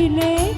চাইলে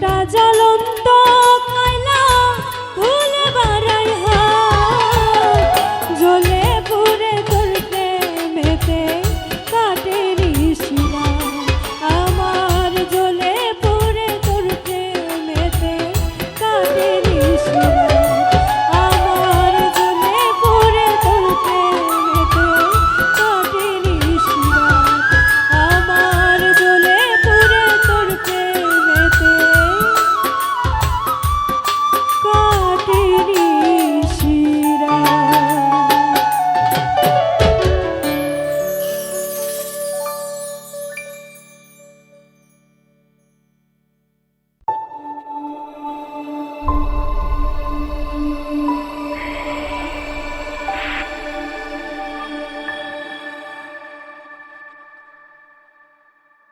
রাজা